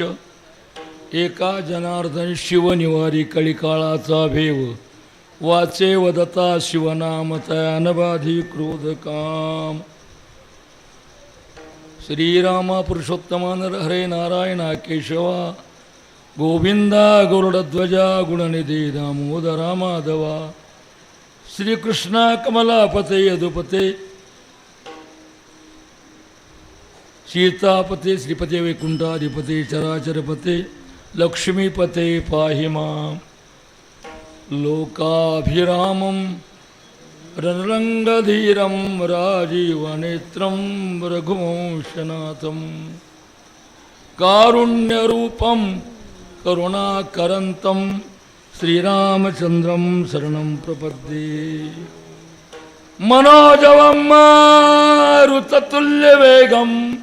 वृक्ष एका जनार्दन शिवनिवारी कळिकाळाचा भेव वाचे वदता शिवनाम तयानबाधी क्रोध काम. श्रीरामा पुरुषोत्तमानर हरे नारायणा केशवा गोविंदा गरुडध्वजा गुणनिधी दामोदरा माधवा श्रीकृष्णा कमलापते यदुपते सीतापते श्रीपते वैकुंठाधिपते चराचरपते लक्ष्मीपते पाहि मां लोकाभिरामं रणरङ्गधीरं राजीवनेत्रं रघुवंशनाथं। कारुण्यरूपं करुणाकरन्तं श्रीरामचन्द्रं शरणं प्रपद्ये। मनोजवं मारुततुल्यवेगम्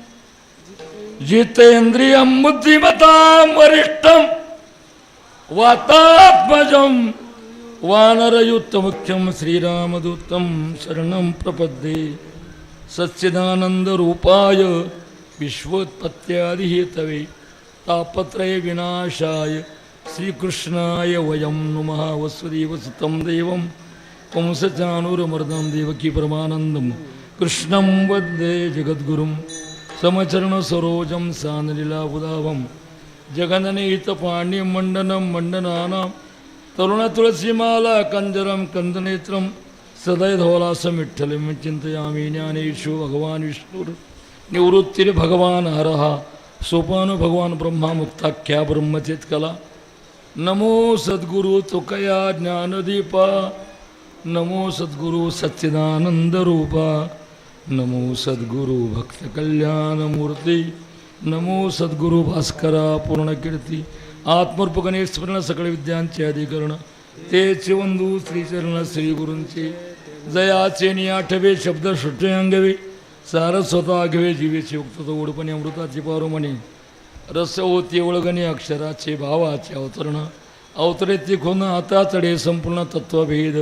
जितेन्द्रियं बुद्धिमतां वरिष्ठं वातात्मजं वानरयुक्तमुख्यं श्रीरामदूतं शरणं प्रपद्ये सच्चिदानन्दरूपाय विश्वोत्पत्त्यादिहेतवे तापत्रयविनाशाय श्रीकृष्णाय वयं नुमः वसुदेवसुतं देवं कंसचाणूरमर्दं देवकी परमानन्दं कृष्णं वन्दे समचरण सरोजम सानलीला उदावम जगनने हित पाणी मंडनम मंडनाना तरुण तुळसीमाला कंजरम कंदनेत्रम सदय धोलास विठ्ठलम चिंतयामी ज्ञानेशु भगवान विष्णू निवृत्तीर भगवान हरहा सोपान भगवान ब्रह्मा मुक्ताख्या ब्रह्मचेत कला नमो सद्गुरु तुकया ज्ञानदीपा। नमो सद्गुरु सच्चिदानंद रूपा नमो सद्गुरु भक्तकल्याणमूर्ती नमो सद्गुरु भास्करा पूर्णकीर्ती आत्मरूपगणे स्मरण सकळ विद्यांचे अधिकरण ते चिवंधू श्रीचरण श्री गुरूंचे जयाचे नियाठवे शब्द सुटे अंगवे सारस्वता आघवे जीवेचे उक्त ओढपणे अमृताचे पारुमणे रस होती ओळगणे अक्षराचे भावाचे अवतरण अवतरे तिखून आता चढे संपूर्ण तत्वभेद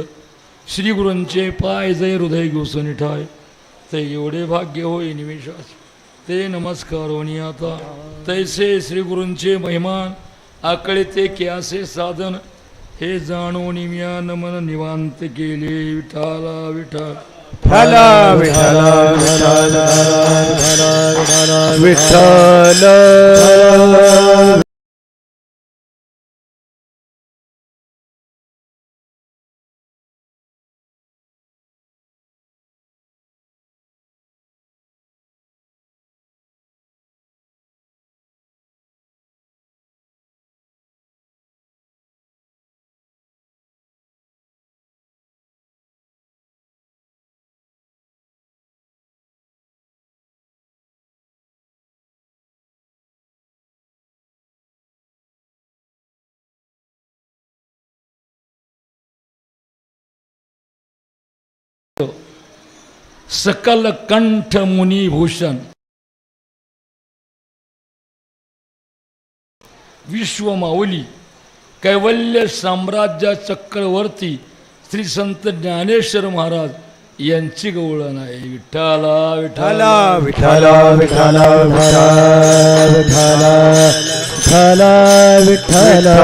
श्रीगुरूंचे पाय जय हृदय घुसून ठाय ते एवढे भाग्य होई निमिषास ते नमस्कार होणी आता तैसे श्रीगुरूंचे महिमान आकडे ते क्यासे साधन हे जाणून मिया नमन निवांत केले विठाला विठा विठाला विठाला विठाला विठाला सकल कंठ मुनिभूषण। विश्वमाऊली कैवल्य साम्राज्या चक्रवर्ती श्री संत ज्ञानेश्वर महाराज यांची गवळण आहे. विठाला विठाला विठाला विठाला विठाला विठाला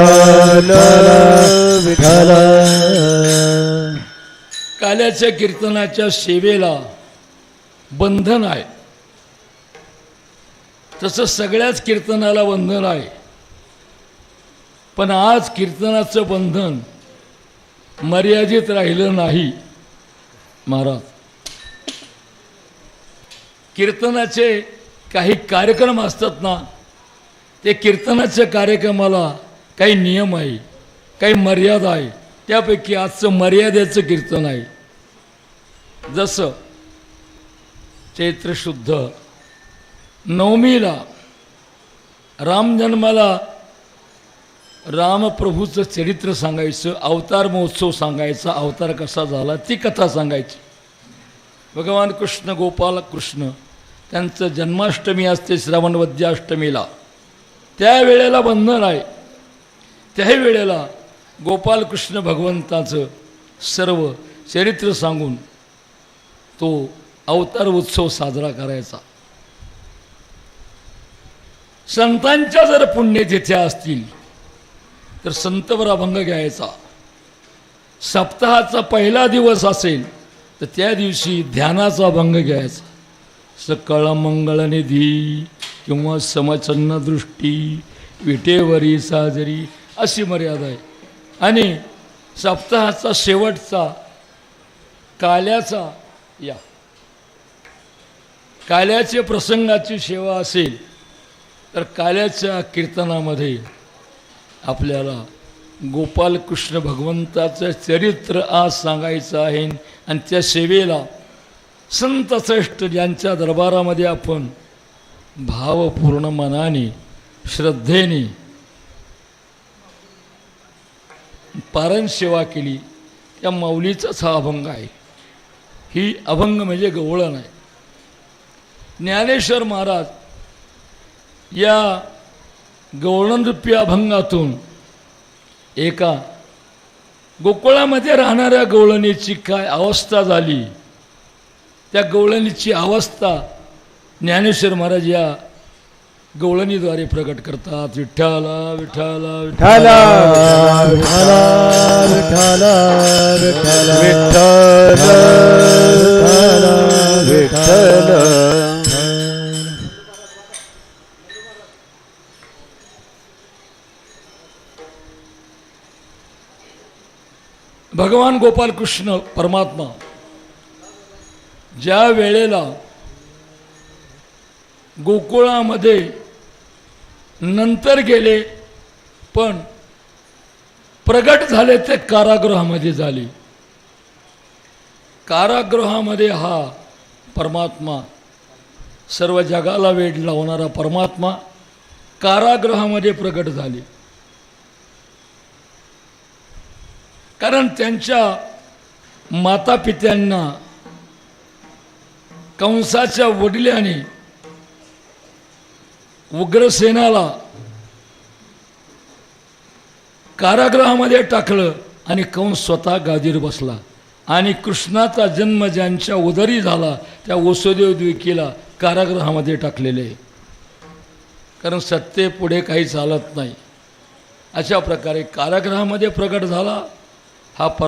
विठाला काल्याच्या कीर्तनाच्या सेवेला बंधन आहे. तसं सगळ्याच कीर्तनाला बंधन आहे. पण आज कीर्तनाचं बंधन मर्यादित राहिलं नाही महाराज. कीर्तनाचे काही कार्यक्रम असतात ना ते कीर्तनाच्या कार्यक्रमाला काही नियम आहे काही मर्यादा आहे. त्यापैकी आजचं मर्यादेचं कीर्तन आहे. जसं चैत्रशुद्ध. नवमीला रामजन्माला रामप्रभूचं चरित्र सांगायचं अवतार महोत्सव सांगायचा अवतार कसा झाला ती कथा सांगायची. भगवान कृष्ण गोपाल कृष्ण त्यांचं जन्माष्टमी असते श्रावण वद्याष्टमीला. त्यावेळेला बंधन आहे. त्याही वेळेला गोपालकृष्ण भगवंताचं सर्व चरित्र सांगून तो अवतार उत्सव साजरा करायचा. संतांच्या जर पुण्यतिथ्या असतील तर संतवर अभंग घ्यायचा. सप्ताहाचा पहिला दिवस असेल तर त्या दिवशी ध्यानाचा अभंग घ्यायचा. सकळ मंगळनिधी किंवा समचन्न दृष्टी विटेवरी साजरी अशी मर्यादा आहे. आणि सप्ताहाचा शेवटचा काल्याचा या. काल्याचे प्रसंगाची सेवा असेल तर काल्याच्या कीर्तनामध्ये आपल्याला गोपालकृष्ण भगवंताचं चरित्र आज सांगायचं आहे. आणि त्या सेवेला संत श्रेष्ठ ज्यांच्या दरबारामध्ये आपण भावपूर्ण मनाने श्रद्धेने पारण सेवा केली त्या माऊलीचाच हा अभंग आहे. ही अभंग म्हणजे गवळण आहे. ज्ञानेश्वर महाराज या गवळणरूपी अभंगातून एका गोकुळामध्ये राहणाऱ्या गवळणीची काय अवस्था झाली? त्या गवळणीची अवस्था ज्ञानेश्वर महाराज या गवळणीद्वारे प्रकट करतात. विठ्ठाला विठ्ठला विठ्ठल विठ्ठल विठ्ठल विठ्ठल विठ्ठल भगवान गोपालकृष्ण परमात्मा ज्या वेळेला गोकुळामध्ये नंतर गेले पण प्रगट झाले ते कारागृहामध्ये झाले. कारागृहामध्ये हा परमात्मा सर्व जगाला वेड लावणारा परमात्मा कारागृहामध्ये प्रगट झाले. कारण त्यांच्या मातापित्यांना कंसाच्या वडिलांनी उग्रसेनाला कारागृहामध्ये टाकलं आणि कंस स्वतः गादीर बसला. आणि कृष्णाचा जन्म ज्यांच्या उदरी झाला त्या वसुदेव द्विकीला कारागृहामध्ये टाकलेले. कारण सत्ते पुढे काही चालत नाही. अशा प्रकारे कारागृहामध्ये प्रकट झाला. हा पर